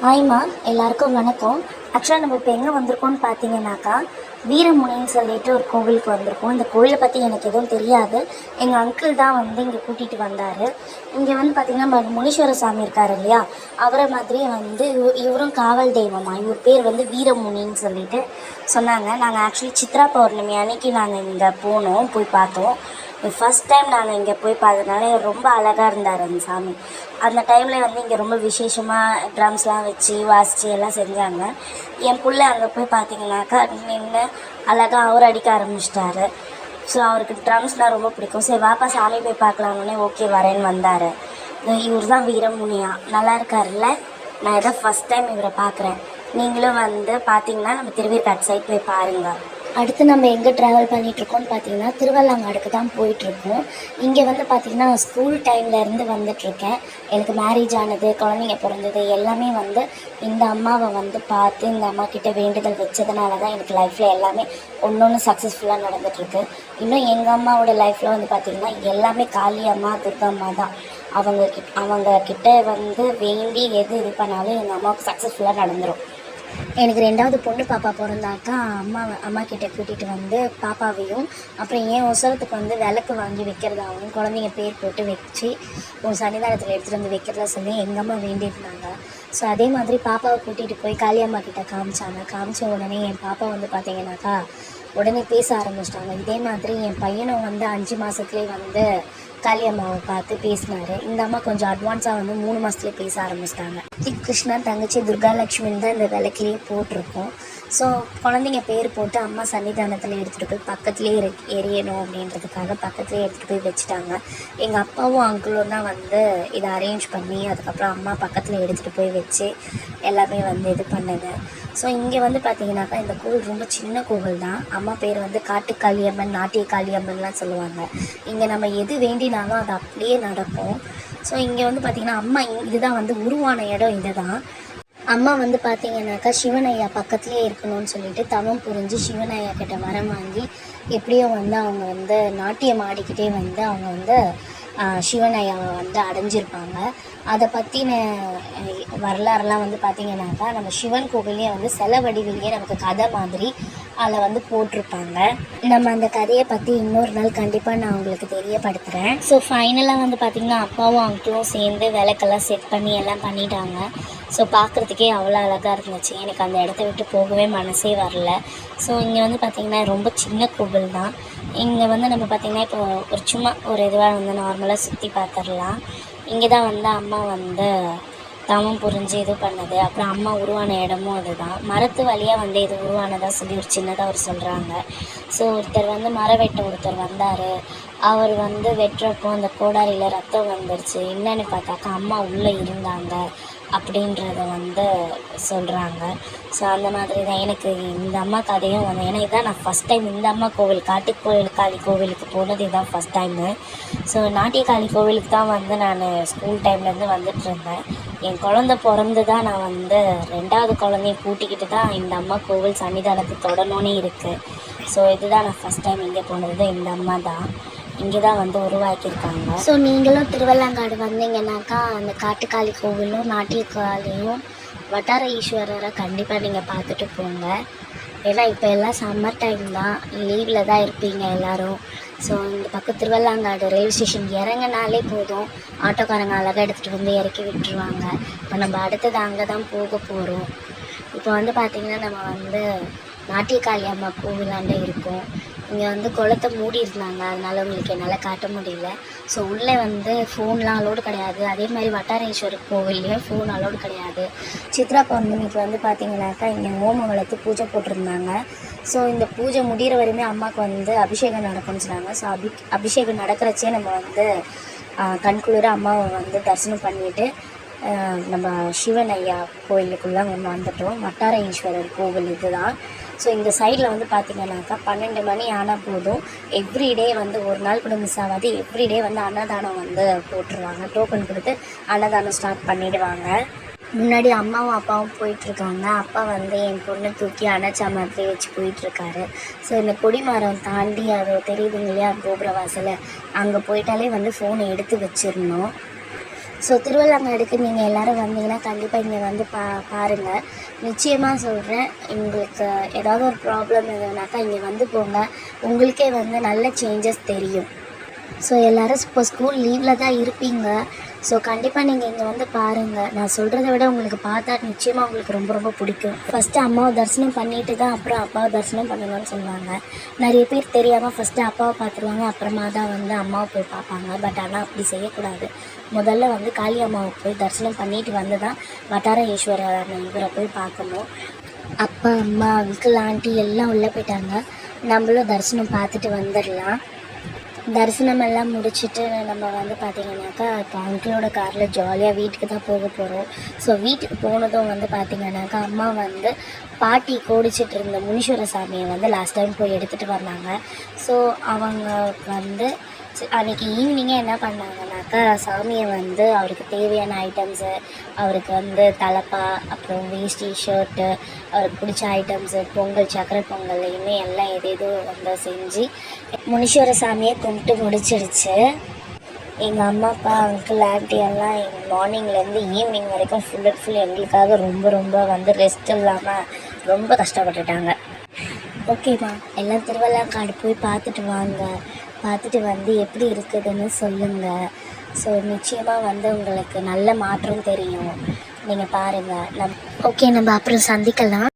ஹாய்மா எல்லாருக்கும் வணக்கம். ஆக்சுவலாக நம்ம இப்போ எங்கே வந்திருக்கோம்னு பார்த்தீங்கன்னாக்கா வீரமுனைன்னு சொல்லிட்டு ஒரு கோவிலுக்கு வந்திருக்கோம். இந்த கோவிலை பற்றி எனக்கு எதுவும் தெரியாது. எங்கள் அங்கிள் தான் வந்து இங்கே கூட்டிகிட்டு வந்தார். இங்கே வந்து பார்த்திங்கன்னா முனீஸ்வர சாமி இருக்கார் இல்லையா? அவரை மாதிரி வந்து இவரும் காவல் தெய்வமா? இவர் பேர் வந்து வீரமுனின்னு சொல்லிட்டு சொன்னாங்க. நாங்கள் ஆக்சுவலி சித்ரா பௌர்ணமி அன்னைக்கு நாங்கள் இங்கே போனோம் போய் பார்த்தோம். ஃபஸ்ட் டைம் நாங்கள் இங்கே போய் பார்த்ததுனால ரொம்ப அழகாக இருந்தார் அந்த சாமி. அந்த டைமில் வந்து இங்கே ரொம்ப விசேஷமாக ட்ரம்ஸ்லாம் வச்சு வாசித்து எல்லாம் செஞ்சாங்க. என் பிள்ளை அங்கே போய் பார்த்தீங்கன்னாக்கா நின்று அழகாக அவர் அடிக்க ஆரம்பிச்சிட்டாரு. ஸோ அவருக்கு ட்ரம்ஸ்லாம் ரொம்ப பிடிக்கும். சரி வாப்பா சாமி போய் பார்க்கலாம்னே ஓகே வரேன்னு வந்தார். இவர் தான் வீரமுனியா. நல்லா இருக்காருல்ல? நான் இதான் ஃபஸ்ட் டைம் இவரை பார்க்குறேன். நீங்களும் வந்து பார்த்தீங்கன்னா நம்ம திருவேற்காடு சைட் போய் பாருங்கள் அடுத்து நம்ம எங்கே ட்ராவல் பண்ணிகிட்ருக்கோம்னு பார்த்தீங்கன்னா திருவள்ளாங்காடுக்கு தான் போயிட்டுருக்கோம். இங்கே வந்து பார்த்திங்கன்னா ஸ்கூல் டைம்லேருந்து வந்துட்டுருக்கேன். எனக்கு மேரேஜ் ஆனது குழந்தைங்க பிறந்தது எல்லாமே வந்து இந்த அம்மாவை வந்து பார்த்து இந்த அம்மா கிட்ட வேண்டுதல் வச்சதுனால தான் எனக்கு லைஃப்பில் எல்லாமே ஒன்று ஒன்று சக்ஸஸ்ஃபுல்லாக நடந்துகிட்ருக்கு இன்னும் எங்கள் அம்மாவோட லைஃப்பில் வந்து பார்த்திங்கன்னா எல்லாமே காளி அம்மா துர்கா அம்மா தான். அவங்க கிட் அவங்க கிட்ட வந்து வேண்டி எது இது பண்ணாலும் எங்கள் அம்மாவுக்கு சக்ஸஸ்ஃபுல்லாக நடந்துடும் எனக்கு ரெண்டாவது பொண்ணு பாப்பா பிறந்தாக்கா அம்மா அம்மா கிட்ட கூட்டிகிட்டு வந்து பாப்பாவையும் அப்புறம் என் உசரத்துக்கு வந்து விளக்கு வாங்கி வைக்கிறதாகவும் குழந்தைங்க பேர் போட்டு வச்சு உன் சன்னிதானத்தில் எடுத்துகிட்டு வந்து வைக்கிறதா சொல்லி எங்கள் அம்மா வேண்டியிருந்தாங்க. ஸோ அதே மாதிரி பாப்பாவை கூட்டிகிட்டு போய் காளியம்மா கிட்ட காமிச்சாங்க. காமிச்ச உடனே என் பாப்பா வந்து பார்த்தீங்கன்னாக்கா உடனே பேச ஆரம்பிச்சிட்டாங்க. இதே மாதிரி என் பையனும் வந்து அஞ்சு மாதத்துலேயே வந்து காளியம்மாவை பார்த்து பேசினாரு. இந்த அம்மா கொஞ்சம் அட்வான்ஸாக வந்து மூணு மாதத்துலேயே பேச ஆரம்பிச்சிட்டாங்க. கிருஷ்ணா தங்கச்சி துர்காலட்சுமின்னு தான் இந்த விளக்கிலேயே போட்டிருக்கோம். ஸோ குழந்தைங்க பேர் போட்டு அம்மா சன்னிதானத்தில் எடுத்துகிட்டு போய் பக்கத்துலேயே எரி எரியணும் அப்படின்றதுக்காக பக்கத்துலேயே எடுத்துகிட்டு போய் வச்சுட்டாங்க. எங்கள் அப்பாவும் அங்கிளும் தான் வந்து இதை அரேஞ்ச் பண்ணி அதுக்கப்புறம் அம்மா பக்கத்தில் எடுத்துகிட்டு போய் வச்சு எல்லாமே வந்து இது பண்ணுங்க. ஸோ இங்கே வந்து பார்த்தீங்கன்னாக்கா இந்த கோவில் ரொம்ப சின்ன கோவில் தான். அம்மா பேர் வந்து காட்டுக்காளியம்மன் நாட்டிய காளியம்மன்லாம் சொல்லுவாங்க. இங்கே நம்ம எது வேண்டினாலும் அது அப்படியே நடக்கும். ஸோ இங்கே வந்து பார்த்திங்கன்னா அம்மா இதுதான் வந்து உருவான இடம் இதுதான். அம்மா வந்து பார்த்தீங்கன்னாக்கா சிவனையா பக்கத்துலேயே இருக்கணும்னு சொல்லிட்டு தவம் புரிஞ்சு சிவனையா கிட்ட வரம் வாங்கி எப்படியோ வந்து அவங்க வந்து நாட்டியம் ஆடிக்கிட்டே வந்து அவங்க வந்து சிவனையாவை வந்து அடைஞ்சிருப்பாங்க. அதை பற்றின வரலாறுலாம் வந்து பார்த்திங்கனாக்கா நம்ம சிவன் கோவிலே வந்து சில வடிவிலேயே நமக்கு கதை மாதிரி அதில் வந்து போட்டிருப்பாங்க. நம்ம அந்த கதையை பற்றி இன்னொரு நாள் கண்டிப்பாக நான் உங்களுக்கு தெரியப்படுத்துகிறேன் ஸோ ஃபைனலாக வந்து பார்த்திங்கன்னா அப்பாவும் அங்கிளும் சேர்ந்து விளக்கெல்லாம் செட் பண்ணி எல்லாம் பண்ணிட்டாங்க. ஸோ பார்க்குறதுக்கே அவ்வளோ அழகாக இருந்துச்சு. எனக்கு அந்த இடத்த விட்டு போகவே மனசே வரல. ஸோ இங்கே வந்து பார்த்திங்கன்னா ரொம்ப சின்ன கோவில் தான். இங்கே வந்து நம்ம பார்த்திங்கன்னா இப்போ ஒரு சும்மா ஒரு இதுவாக வந்து நார்மலாக சுற்றி பார்த்துடலாம் இங்கே தான் வந்து அம்மா வந்து தவம் புரிஞ்சு இது பண்ணது. அப்புறம் அம்மா உருவான இடமும் அதுதான். மரத்து வழியாக வந்து இது உருவானதாக சொல்லி ஒரு சின்னதாக அவர் சொல்கிறாங்க ஸோ ஒருத்தர் வந்து மரம் வெட்ட ஒருத்தர் வந்தார். அவர் வந்து வெட்டுறப்போ அந்த கோடாரியில் ரத்தம் வந்துருச்சு. என்னன்னு பார்த்தாக்கா அம்மா உள்ளே இருந்தாங்க அப்படின்றத வந்து சொல்கிறாங்க ஸோ அந்த மாதிரி தான் எனக்கு இந்த அம்மா கதையும் வந்து ஏன்னா இதான் நான் ஃபஸ்ட் டைம் இந்த அம்மா கோவில் காட்டுக்கோவில் காளி கோவிலுக்கு போனது இதுதான் ஃபஸ்ட் டைமு ஸோ நாட்டிய காளி கோவிலுக்கு தான் வந்து நான் ஸ்கூல் டைம்லேருந்து வந்துட்டு இருந்தேன். என் குழந்த பிறந்து தான் நான் வந்து ரெண்டாவது குழந்தைய கூட்டிக்கிட்டு தான் இந்த அம்மா கோவில் சன்னிதானத்தை தொடணும்னே இருக்குது ஸோ இதுதான் நான் ஃபஸ்ட் டைம் இங்கே போனது. இந்த அம்மா தான். இங்கே தான் வந்து உருவாக்கியிருக்காங்க. ஸோ நீங்களும் திருவள்ளங்காடு வந்தீங்கன்னாக்கா அந்த காட்டுக்காளி கோவிலும் நாட்டியக்காளியும் வட்டார ஈஸ்வரரை கண்டிப்பாக நீங்கள் பார்த்துட்டு போங்க. ஏன்னா இப்போ எல்லாம் சம்மர் டைம் தான். லீவில் தான் இருப்பீங்க எல்லாரும். ஸோ இந்த பக்கம் திருவள்ளாங்காடு ரயில்வே ஸ்டேஷன் இறங்கினாலே போதும். ஆட்டோக்காரங்க அழகாக எடுத்துகிட்டு வந்து இறக்கி விட்டுருவாங்க. இப்போ நம்ம அடுத்தது அங்கே தான் போக போகிறோம் இப்போ வந்து பார்த்திங்கன்னா நம்ம வந்து நாட்டியக்காளி அம்மா கோவிலாண்ட இருக்கோம். இங்கே வந்து குளத்தை மூடி இருந்தாங்க. அதனால உங்களுக்கு என்னால் காட்ட முடியல. ஸோ உள்ளே வந்து ஃபோன்லாம் அலோடு கிடையாது. அதே மாதிரி வட்டாரேஸ்வரர் கோவில்லையும் ஃபோன் அலோடு கிடையாது. சித்ரா பௌர்ணமிக்கு வந்து பார்த்தீங்கன்னாக்கா இங்கே ஹோமம் வளர்த்து பூஜை போட்டிருந்தாங்க. ஸோ இந்த பூஜை முடிகிற வரையுமே அம்மாவுக்கு வந்து அபிஷேகம் நடக்கும்னு சொன்னாங்க. ஸோ அபி அபிஷேகம் நடக்கிறச்சே நம்ம வந்து கண்குளிர அம்மாவை வந்து தரிசனம் பண்ணிவிட்டு நம்ம சிவன் ஐயா கோயிலுக்குள்ளே வந்து வந்துட்டோம். வட்டார ஈஸ்வரர் கோவில் இதுதான். ஸோ இந்த சைடில் வந்து பார்த்தீங்கன்னாக்கா பன்னெண்டு மணி ஆனால் போதும். எவ்ரிடே வந்து ஒரு நாள் கூட மிஸ் ஆகாது. எவ்ரிடே வந்து அன்னதானம் வந்து போட்டுருவாங்க. டோக்கன் கொடுத்து அன்னதானம் ஸ்டார்ட் பண்ணிவிடுவாங்க முன்னாடி அம்மாவும் அப்பாவும் போயிட்டுருக்காங்க. அப்பா வந்து என் பொண்ணை தூக்கி அணைச்சா மாதிரி வச்சு போயிட்டுருக்காரு. ஸோ இந்த கொடிமரம் தாண்டி அது தெரியுதுங்க இல்லையா கோபுர வாசலை அங்கே போயிட்டாலே வந்து ஃபோனை எடுத்து வச்சிடணும். ஸோ திருவள்ளாங்காடுக்கு நீங்கள் எல்லோரும் வந்தீங்கன்னா கண்டிப்பாக இங்கே வந்து பா பாருங்கள் நிச்சயமாக சொல்கிறேன் உங்களுக்கு ஏதாவது ஒரு ப்ராப்ளம் எதுனாக்கா இங்கே வந்து போங்க. உங்களுக்கே வந்து நல்ல சேஞ்சஸ் தெரியும். ஸோ எல்லோரும் இப்போ ஸ்கூல் லீவில் தான் இருப்பீங்க. ஸோ கண்டிப்பாக நீங்கள் இங்கே வந்து பாருங்கள் நான் சொல்கிறத விட உங்களுக்கு பார்த்தா நிச்சயமாக உங்களுக்கு ரொம்ப ரொம்ப பிடிக்கும். ஃபஸ்ட்டு அம்மாவை தரிசனம் பண்ணிட்டு தான் அப்புறம் அப்பாவை தரிசனம் பண்ணணும்னு சொல்லுவாங்க. நிறைய பேர் தெரியாமல் ஃபஸ்ட்டு அப்பாவை பார்த்துருவாங்க அப்புறமா தான் வந்து அம்மாவை போய் பார்ப்பாங்க. பட் ஆனால் அப்படி செய்யக்கூடாது. முதல்ல வந்து காளி அம்மாவை போய் தரிசனம் பண்ணிட்டு வந்து தான் வட்டார ஈஸ்வரர் இவரை போய் பார்க்கணும். அப்பா அம்மா அங்கிள் ஆண்டி எல்லாம் உள்ளே போயிட்டாங்க. நம்மளும் தரிசனம் பார்த்துட்டு வந்துடலாம். தரிசனம் எல்லாம் முடிச்சுட்டு நம்ம வந்து பார்த்திங்கனாக்கா இப்போ அங்கிளோட காரில் ஜாலியாக வீட்டுக்கு தான் போக போகிறோம் ஸோ வீட்டுக்கு போனதும் வந்து பார்த்திங்கனாக்கா அம்மா வந்து பாட்டி கோடிச்சிட்டு இருந்த முனீஸ்வர சாமியை வந்து லாஸ்ட் டைம் போய் எடுத்துகிட்டு வந்தாங்க. ஸோ அவங்க வந்து அன்றைக்கி ஈவினிங்கே என்ன பண்ணாங்கனாக்கா சாமியை வந்து அவருக்கு தேவையான ஐட்டம்ஸு அவருக்கு வந்து தலப்பா அப்புறம் வேஷ்டி ஷர்ட்டு அவருக்கு பிடிச்ச ஐட்டம்ஸு பொங்கல் சக்கரை பொங்கல்லையுமே எல்லாம் எது எதோ வந்து செஞ்சு முனீஸ்வர சாமியை கும்பிட்டு முடிச்சிடுச்சு எங்கள் அம்மா அப்பா அங்கிள் ஆண்டி எல்லாம் மார்னிங்லேருந்து ஈவினிங் வரைக்கும் ஃபுல் அண்ட் ஃபுல் எங்களுக்காக ரொம்ப ரொம்ப வந்து ரெஸ்ட் இல்லாமல் ரொம்ப கஷ்டப்பட்டுட்டாங்க. ஓகேம்மா எல்லாம் திருவள்ளாக்காடு போய் பார்த்துட்டு வாங்க. பார்த்துட்டு வந்து எப்படி இருக்குதுன்னு சொல்லுங்கள் ஸோ நிச்சயமாக வந்து உங்களுக்கு நல்ல மாற்றம் தெரியும். நீங்கள் பாருங்கள் நம் ஓகே நம்ம அப்புறம் சந்திக்கலாம்.